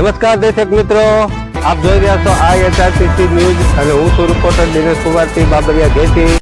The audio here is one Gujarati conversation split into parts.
નમસ્કાર દર્શક મિત્રો, આપ જોઈ રહ્યા છો આ એચઆરટીસી ન્યૂઝ અને હું છું રિપોર્ટર દિનેશ કુમારસિંહ બાબરિયા ઘેટી.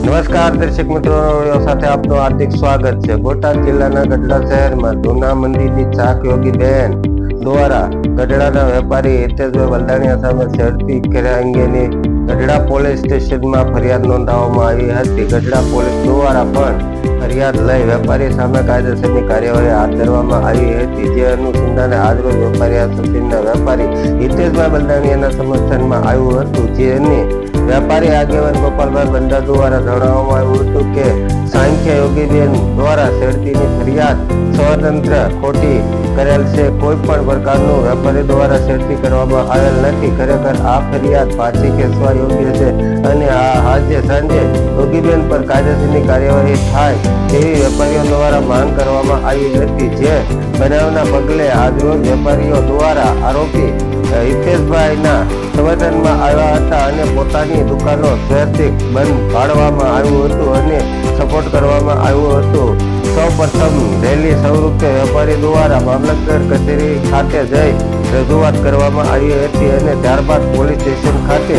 નમસ્કાર દર્શક મિત્રો સાથે આપનું હાર્દિક સ્વાગત છે. બોટાદ જિલ્લાના ગઢડા શહેરમાં જૂના મંદિરની ચાક યોગી બેન દ્વારા ગઢડાના વેપારી હિતેશભાઈ વલદાણીયા સામે ઝડપી કર્યા અંગેની ગઢડા પોલીસ સ્ટેશનમાં ફરિયાદ નોંધાવવામાં આવી હતી. ગઢડા પોલીસ દ્વારા પણ ફરિયાદ લઈ વેપારી સામે કાયદેસરની કાર્યવાહી હાથ ધરવામાં આવી હતી. જે અનુસંધાને આજરોજ વેપારી એસોસિએશનના વેપારી હિતેશભાઈ બલદાણિયાના સમર્થનમાં આવ્યું હતું. જેની વેપારી આગેવાન ગોપાલભાઈ બંડા દ્વારા જણાવવામાં આવ્યું હતું કે સાંખ્ય યોગીબેન દ્વારા શેરડીની ફરિયાદ સ્વતંત્ર ખોટી કરેલ છે. કોઈ પણ પ્રકારનું વેપારી દ્વારા શેરડી કરવામાં આવેલ નથી. ખરેખર આ ફરિયાદ પાછી ખેંચવા યોગ્ય છે અને આ આજે સાંજે યોગીબેન પર કાયદેસરની કાર્યવાહી થાય તેવી વેપારીઓ દ્વારા માંગ કરવામાં આવી હતી. જે બનાવના પગલે આજરોજ વેપારીઓ દ્વારા આરોપી હિતેશભાઈના સમર્થનમાં આવ્યા હતા અને પોતાની દુકાનો સ્વૈચ્છિક બંધ પાડવામાં આવ્યું હતું અને સપોર્ટ કરવામાં આવ્યું હતું. સૌ પ્રથમ રેલી સ્વરૂપે વેપારી દ્વારા મામલતદાર કચેરી ખાતે જઈ રજૂઆત કરવામાં આવી હતી અને ત્યારબાદ પોલીસ સ્ટેશન ખાતે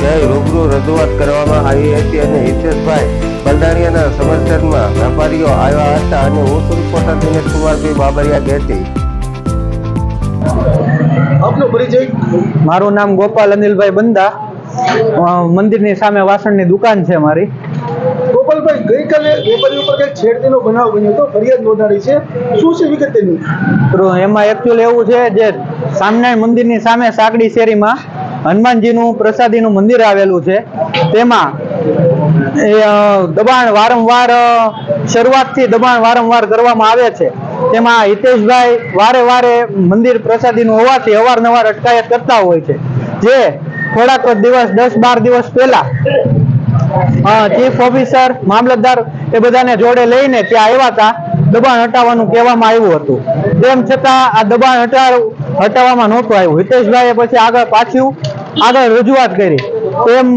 જઈ રૂબરૂ રજૂઆત કરવામાં આવી હતી અને હિતેશભાઈ બલદાણિયાના સમર્થનમાં વેપારીઓ આવ્યા હતા અને હું સુરપોટા દિનેશ કુમારભાઈ બાબરિયા ગેટી આપનો પરિચય? મારું નામ ગોપાલ અનિલભાઈ બંદા. મંદિરની સામે વાસણની દુકાન છે મારી. ગોપાલભાઈ ગઈકાલે વેપારી ઉપર કંઈક છેડતીનો બનાવ બન્યો હતો ફરિયાદ નોંધાણી છે. શું છે વિગત તેની? એમાં એકચ્યુઅલ એવું છે જે સ્વામિનારાયણ મંદિરની સામે સાગડી શેરીમાં હનુમાનજીનું પ્રસાદીનું મંદિર આવેલું છે. તેમાં એ દબાણ વારંવાર શરૂઆતથી દબાણ વારંવાર કરવામાં આવે છે. તેમાં હિતેશભાઈ વારે વારે મંદિર પ્રસાદીનું હોવાથી અવારનવાર અટકાયત કરતા હોય છે. જે થોડાક દિવસ, દસ બાર દિવસ પહેલા ચીફ ઓફિસર મામલતદાર એ બધાને જોડે લઈને ત્યાં આવ્યા હતા. દબાણ હટાવવાનું કહેવામાં આવ્યું હતું. તેમ છતાં આ દબાણ હટાવ, હટાવવામાં નહોતું આવ્યું. હિતેશભાઈએ પછી આગળ પાછું, આગળ રજૂઆત કરી. તેમ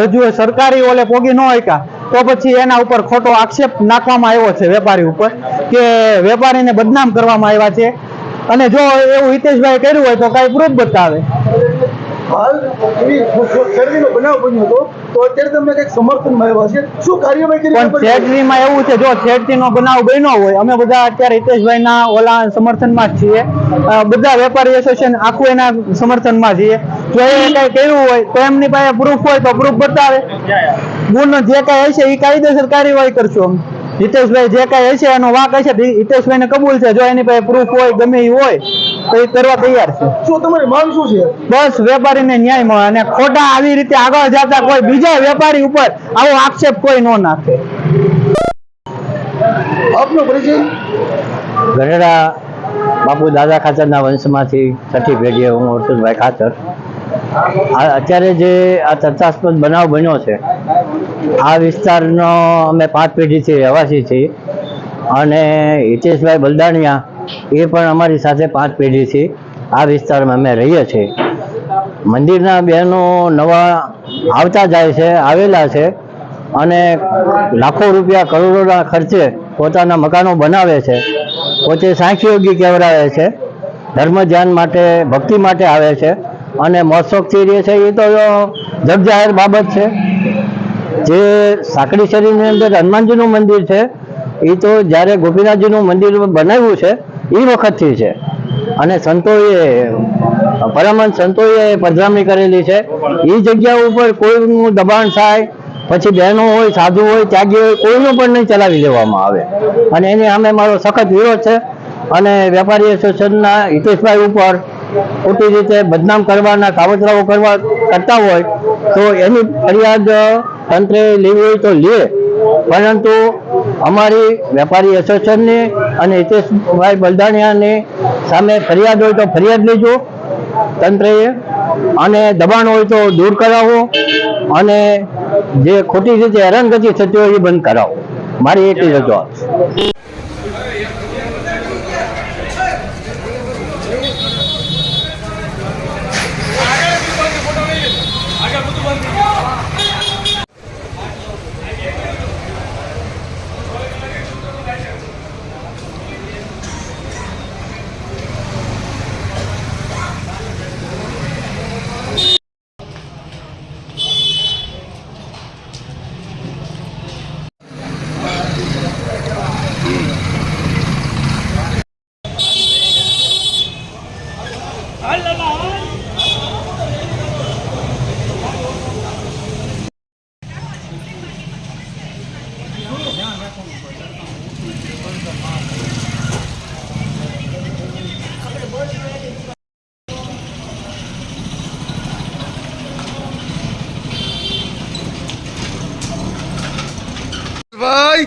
રજૂ સરકારી ઓલે પોગી ન શક્યા તો પછી એના ઉપર ખોટો આક્ષેપ નાખવામાં આવ્યો છે વેપારી ઉપર કે વેપારીને બદનામ કરવામાં આવ્યા છે. અને જો એવું હિતેશભાઈ કર્યું હોય તો કાંઈ પ્રૂફ બતાવે. હાલ એવી છેડતીનો બનાવ બન્યો હતો તો અત્યારે તમે કંઈક સમર્થનમાં આવ્યા છે શું કાર્યવાહી કરી પણ વેપારી? એવું છે જો છેડતીનો બનાવ બન્યો હોય અમે બધા અત્યારે હિતેશભાઈના ઓલા સમર્થનમાં જ છીએ. બધા વેપારી એસોસિએશન આખું એના સમર્થનમાં છીએ. જો એ કઈ કર્યું હોય તો એમની પાસે પ્રૂફ હોય તો પ્રૂફ બતાવે. ગુનો જે કઈ હશે એ કાયદેસર કાર્યવાહી કરશું અમે. હિતેશભાઈ જે કઈ હશે એનો વાક હશે હિતેશભાઈને કબૂલ છે. જો એની પાસે પ્રૂફ હોય ગમે એ હોય તો એ કરવા તૈયાર છે. શું તમારી માંગ શું છે? બસ વેપારીને ન્યાય મળે. અને ખોટા આવી રીતે આગળ જતા કોઈ બીજા વેપારી ઉપર આવો આક્ષેપ કોઈ ન નાખે. આપનો પરિચય? ગઢડા બાપુ દાદા ખાતરના વંશમાંથી છઠ્ઠી પેઢીએ હું અર્ષુદભાઈ ખાચર. આ અત્યારે જે આ ચર્ચાસ્પદ બનાવ બન્યો છે આ વિસ્તારનો અમે પાંચ પેઢીથી રહેવાસી છીએ. અને હિતેશભાઈ બલદાણિયા એ પણ અમારી સાથે પાંચ પેઢીથી આ વિસ્તારમાં અમે રહીએ છીએ. મંદિરના બહેનો નવા આવતા જાય છે, આવેલા છે અને લાખો રૂપિયા કરોડોના ખર્ચે પોતાના મકાનો બનાવે છે. પોતે સાંખ્યોગી કહેવડાવે છે. ધર્મ ધ્યાન માટે, ભક્તિ માટે આવે છે. અને મોજશોખથી રહે છે, એ તો જગજાહેર બાબત છે. જે સાંકડી શરીરની અંદર હનુમાનજીનું મંદિર છે એ તો જ્યારે ગોપીનાથજીનું મંદિર બનાવ્યું છે એ વખતથી છે. અને સંતોએ, પરમહંસ સંતોએ પધરામણી કરેલી છે. એ જગ્યા ઉપર કોઈનું દબાણ થાય, પછી બહેનો હોય, સાધુ હોય, ત્યાગી હોય, કોઈનું પણ નહીં ચલાવી લેવામાં આવે. અને એની સામે મારો સખત વિરોધ છે. અને વેપારી એસોસિએશનના હિતેશભાઈ ઉપર ખોટી રીતે બદનામ કરવાના કાવતરાઓ કરવા કરતા હોય, તો એની ફરિયાદ તંત્રે લેવી હોય તો લે. પરંતુ અમારી વેપારી એસોસિએશનને અને હિતેશભાઈ બલદાણિયાને સામે ફરિયાદ હોય તો ફરિયાદ લેજો. તંત્રએ અને દબાણ હોય તો દૂર કરાવો અને જે ખોટી રીતે હેરાનગતિ થતી હોય એ બંધ કરાવો. મારી એટલી રજૂઆત. ভাই